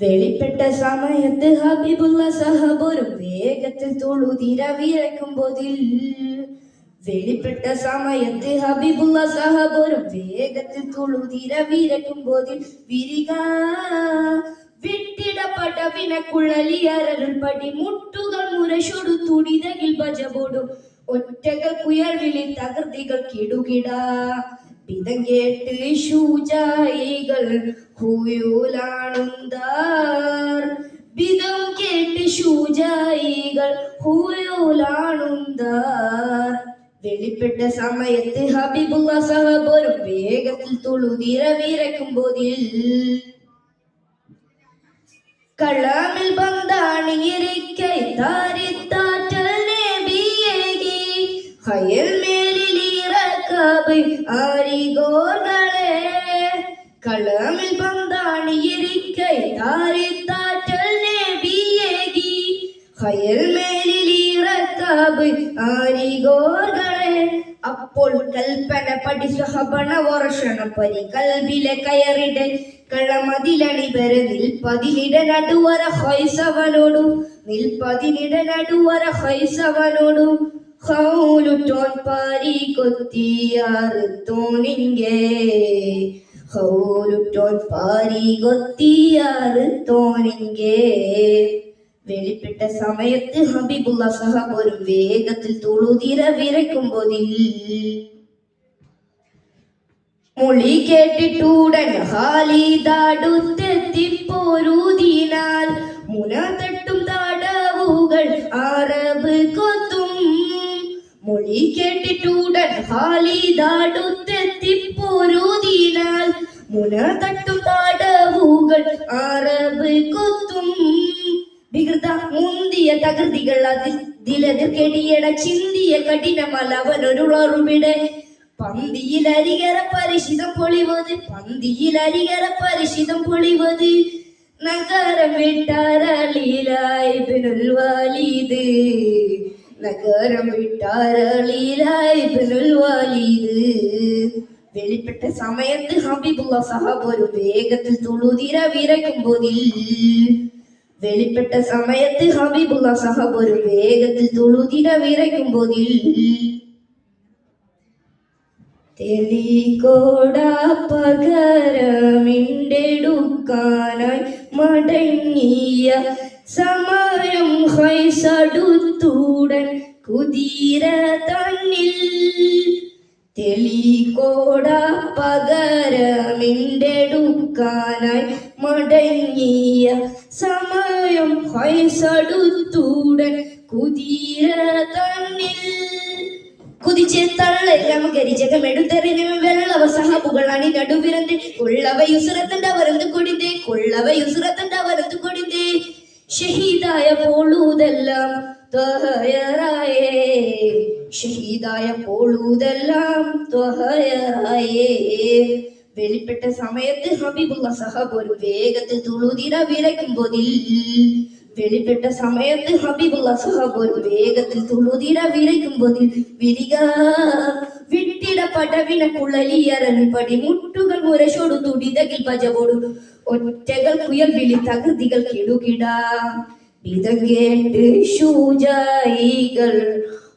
വെളിപ്പെട്ട സമയത്ത് ഹബീബുള്ള സഹബൊരു വേഗത്തിൽ തൊഴുതിര വിരക്കുമ്പോതിൽ വെളിപ്പെട്ട സമയത്ത് ഹബീബുള്ള സഹബൊരു വേഗത്തിൽ തൊഴുതിര വിരക്കുമ്പോതിൽ വിരിക വിട്ടിടപെട്ട വിനക്കുഴലിയരരുൾ പടി മുട്ടുകൾ മുരശൊടു തുടിതകിൽ ഭജബോടും ഒറ്റകൾ കുയർവിളി തകൃതികൾ കിടുകിട. പിതം കേട്ട് ശൂജായികൾ ഹുയൂലാണുന്താർ. വിധം കേട്ട് ശൂജായികൾ ഹുയൂലാണുന്താർ. വെളിപ്പെട്ട സമയത്ത് ഹബീബുള്ള സഹബോരും വേഗത്തിൽ തുളുതിര വിരക്കുമ്പോതിൽ കളമിൽ ബന്ധാണിയിരിക്കൈ താരിത്താറ്റൽ നബിയേകി ഹയൽ മേലിലിറക്കബ് ആരിഗോകളെ കളമിൽ ബന്ധാണിയിരിക്കൈ நேபியேகி கயல் மேலில் മേലിലിറക്കബ് ആരിഗോകളെ അപ്പോൾ കൽപ്പന പടി സഹപണ വർഷണ പരി കൽബിലെ കയറിടെ. കളമതിലണി വരെ നിൽപ്പതിനിട നടുവര ഹൈസവനോടു. നിൽപ്പതിനിട നടുവര ഹൈസവനോടു. ഹൗലുറ്റോൻ പാരി കൊത്തിയാറ് തോനിങ്കേ ഹൗലുറ്റോൻ പാരി കൊത്തിയാറ് തോനിങ്കേ വെളിപ്പെട്ട സമയത്ത് ഹബീബുള്ള സഹാബ് ഒരു വേഗത്തിൽ തുളുതിര വിരയ്ക്കുമ്പോതിൽ മൊഴി കേട്ടിട്ടുടൻ ഹാലിതാടുത്തെത്തിപ്പോരുതിനാൽ കേട്ടിട്ടുടൻ ഹാലിതാടുത്തെത്തിപ്പോരുതിനാൽ മുന തട്ടും അറബ് കൊത്തും. വികൃത മുന്തിയ തകൃതികൾ അതിൽ ദിലതിർ കെടിയട ചിന്തിയ കഠിനമല അവനൊരുളറുവിടെ പന്തിയിൽ അരികര പരിശിതം പൊളിവത് പന്തിയിൽ അരികര പരിശിതം പൊളിവത്. നഗരം വിട്ടാരളിയിലായി ബിനുൽ നഗരം വാലിദ് വെളിപ്പെട്ട സമയത്ത് ഹബീബുള്ള സഹാബ് ഒരു വേഗത്തിൽ തുളുതിര വിരക്കുമ്പോതിൽ വെളിപ്പെട്ട സമയത്ത് ഹബീബുള്ള സഹാബ് ഒരു വേഗത്തിൽ തുളുതിര വിരക്കുമ്പോതിൽ തെളികോട പകരമിണ്ടെടുക്കാനായി മടങ്ങിയ സമയം ഹൈസടുത്തൂടൻ കുതിര തന്നിൽ തെളികോട പകരമിണ്ടെടുക്കാനായി മടങ്ങിയ സമയം ഹൈസടുത്തൂടൻ കുതിര തന്നിൽ. കുതിച്ച് തള്ളെല്ലാം കരിജകമെടുത്തെറിഞ്ഞു വെള്ളവ സഹബുകൾ അണി നടുവിരന്റെ കൊള്ളവ യുസുറത്തന്റെ വരന്ത് കൊടിന്തേ കൊള്ളവ യുസുറത്തന്റെ വരന്ത് കൊടിന്തേ ഷഹീദായ പോളൂതെല്ലാം ത്വഹയറായേ ഷഹീദായ പോളൂതെല്ലാം ത്വഹയറായേ വെളിപ്പെട്ട സമയത്ത് ഹബീബുള്ള സഹബ് ഒരു വേഗത്തിൽ തുളുതിര വിരക്കുമ്പോതിൽ വെളിപ്പെട്ട സമയത്ത് ഹബീബുള്ള സഹബ് ഒരു വേഗത്തിൽ തുളുതിര വിരക്കുമ്പോതിൽ വിരിക വിട്ടിട പടവിന കുളലിയരൻ പടി മുട്ടുകൾ മുരശോടു തുടിതകിൽ പജവോടു ഒറ്റകൾ കുയൽ വിളി തകൃതികൾ കിടുകിട. ഇതം കേട്ട് ശൂജായികൾ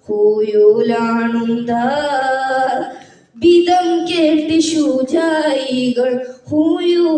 ഹൂയൂലാണുന്താർ കേട്ട് ശൂജായികൾ ഹൂയൂലാണുന്താർ